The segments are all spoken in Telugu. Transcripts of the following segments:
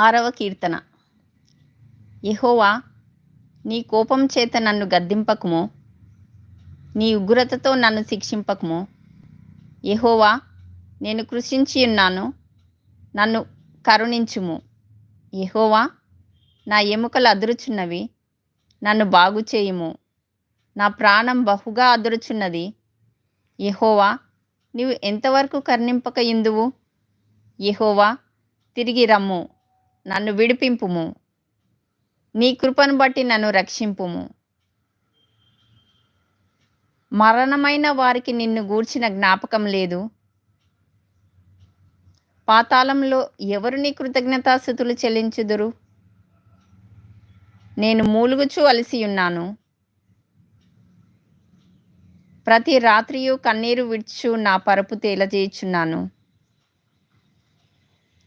ఆరవ కీర్తన. యహోవా నీ కోపం చేత నన్ను గద్దింపకుము. నీ ఉగ్రతతో నన్ను శిక్షింపకుము. యహోవా నేను కృషించి ఉన్నాను నన్ను కరుణించుము. యహోవా నా ఎముకలు అదురుచున్నవి నన్ను బాగు చేయుము. నా ప్రాణం బహుగా అదురుచున్నది. యహోవా నీవు ఎంతవరకు కరుణింపక ఇందువు యహోవా తిరిగి రమ్ము. నన్ను విడిపింపుము. నీ కృపను బట్టి నన్ను రక్షింపుము. మరణమైన వారికి నిన్ను గూర్చిన జ్ఞాపకం లేదు. పాతాళంలో ఎవరు నీ కృతజ్ఞతాస్థుతులు చెల్లించుదురు? నేను మూలుగుచూ అలసి ఉన్నాను ప్రతి రాత్రియు కన్నీరు విడ్చు నా పరుపు తేలజేయుచున్నాను.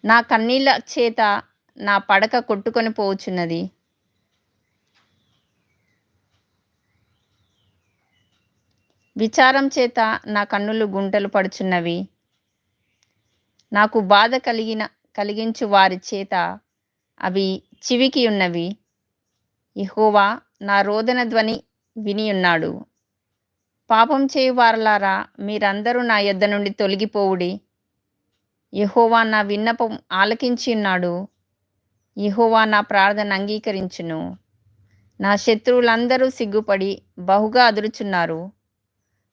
నా కన్నీళ్ళ చేత నా పడక కొట్టుకొని పోవచ్చున్నది. విచారం చేత నా కన్నులు గుంటలు పడుచున్నవి. నాకు బాధ కలిగిన కలిగించు వారి చేత అవి చివికి ఉన్నవి యెహోవా నా రోదన ధ్వని వినియున్నాడు. పాపం చేయు వారలారా మీరందరూ నా యొద్ద నుండి తొలగిపోవుడి. యహోవా నా విన్నపం ఆలకించి ఉన్నాడు ఇహోవా నా ప్రార్థన అంగీకరించును. నా శత్రువులందరూ సిగ్గుపడి బహుగా అదురుచున్నారు.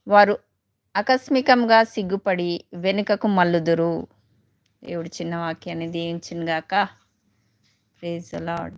వారు ఆకస్మికంగా సిగ్గుపడి వెనుకకు మల్లుదురు దేవుడు చిన్న వాక్యాన్ని దీవించునుగాక. Praise lord